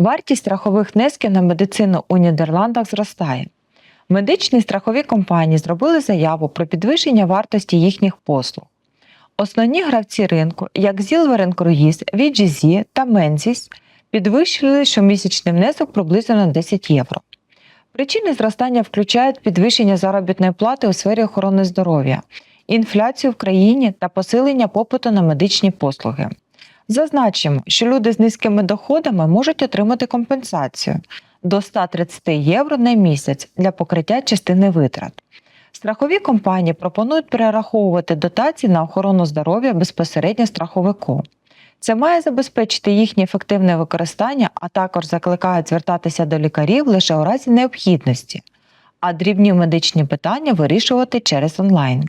Вартість страхових внесків на медицину у Нідерландах зростає. Медичні страхові компанії зробили заяву про підвищення вартості їхніх послуг. Основні гравці ринку, як Zilver Cruise, VGZ та Menzies, підвищили щомісячний внесок приблизно на 10 євро. Причини зростання включають підвищення заробітної плати у сфері охорони здоров'я, інфляцію в країні та посилення попиту на медичні послуги. Зазначимо, що люди з низькими доходами можуть отримати компенсацію до 130 євро на місяць для покриття частини витрат. Страхові компанії пропонують перераховувати дотації на охорону здоров'я безпосередньо страховику. Це має забезпечити їхнє ефективне використання, а також закликають звертатися до лікарів лише у разі необхідності, а дрібні медичні питання вирішувати через онлайн.